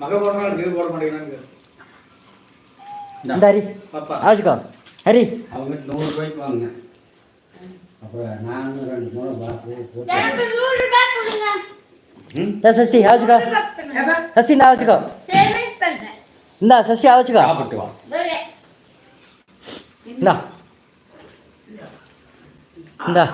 மக போடுறா லீவ் போட மாட்டேங்கிறாங்க இந்த ஹரி ஆச்சுக்கோ ஹரி அவங்க நூறு ரூபாய்க்கு வாங்க அப்புறம் ரெண்டு மூணு பார்த்து சஷ்டி ஆச்சுக்கோ சஷ்டி நான் ஆச்சுக்கோ சேவிங்ஸ் பண்றேன். இந்தா சஷ்டி ஆச்சுக்கோ சாப்பிட்டு வா. போலே. இந்தா. இந்தா.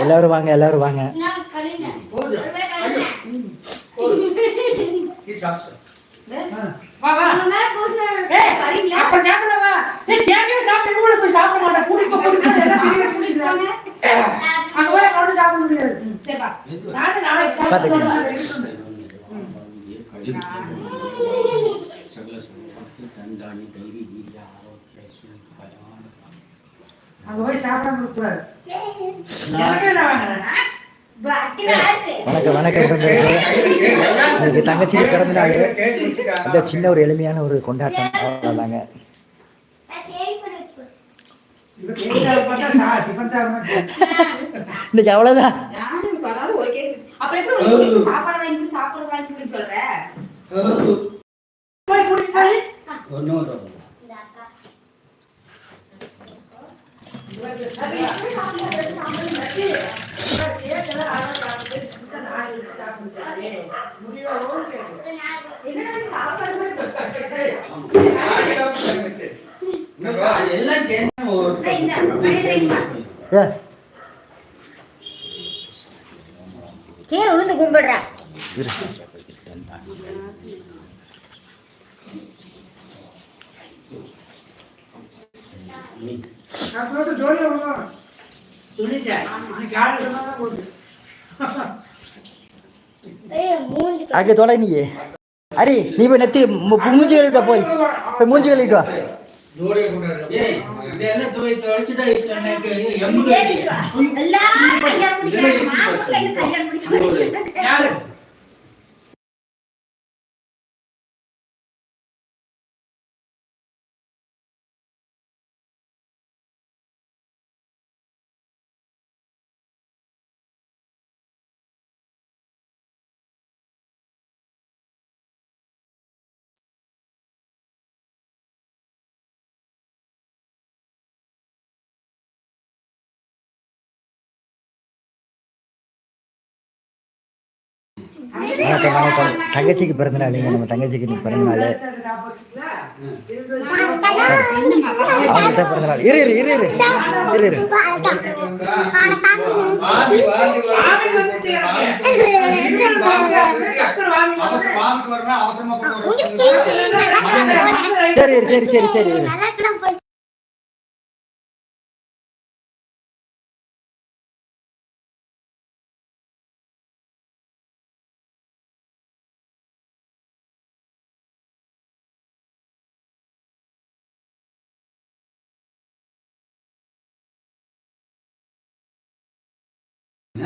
எல்லாரும் வாங்க எல்லாரும் வாங்க. நீ. வா வா? அப்ப சாப்பிட வா. ஏய் கேக்கவே சாப்பிட்டு கூட போய் சாப்பிட மாட்டேன். குடிக்க குடிக்க எல்லாம் பெரிய குடிக்கிறாங்க அங்க போய் கொண்டு சாப்பிட முடியாது. சரிப்பா. நானே நாளைக்கு பாத்துக்கலாம். சாப்பிட்டு அங்க போய் சாப்பிடாம இருக்கக்கூடாது எனக்கே நான் வாங்குறேன்? பாக்கில ஆசை. வணக்கம் வணக்கம். இன்னைக்கு தங்கச்சிக்கு பிறந்த நாள். இந்த சின்ன ஒரு எளிமையான ஒரு கொண்டாட்டம் அவ்வளோதாங்க இன்னைக்கு அவ்வளோதான் நானும் இந்த. ஏ கீழே விழுந்து சொல்லிட்டேன். போகுது. ஏய் மூஞ்சி அங்கே தொலை நீ போய் நெத்தி மூஞ்சி கழுவிட்டு போய். போய் மூஞ்சி கழுவிட்டு வா. ஜோடியா வணக்கம் வணக்கம். தங்கச்சிக்கு பிறந்த நாள் நீங்கள் நம்ம தங்கச்சிக்கு நீ பிறந்த நாள். அவங்கள்ட்ட பிறந்த நாள். இரு இரு இரு இரு. இரு இரு. சரி இரு, சரி சரி சரி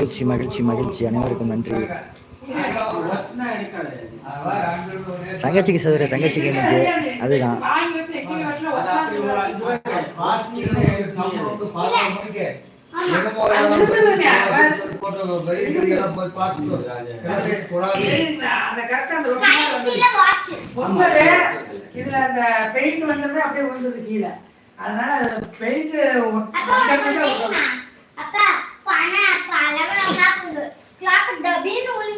மகிழ்ச்சி மகிழ்ச்சி மகிழ்ச்சி. அனைவருக்கும் நன்றி. தங்கச்சிக்கு சதுர தங்கச்சிக்கு எனக்கு அதுதான். பெயிண்ட் வந்தது அப்படியே கீழே அதனால paint clock, the bin will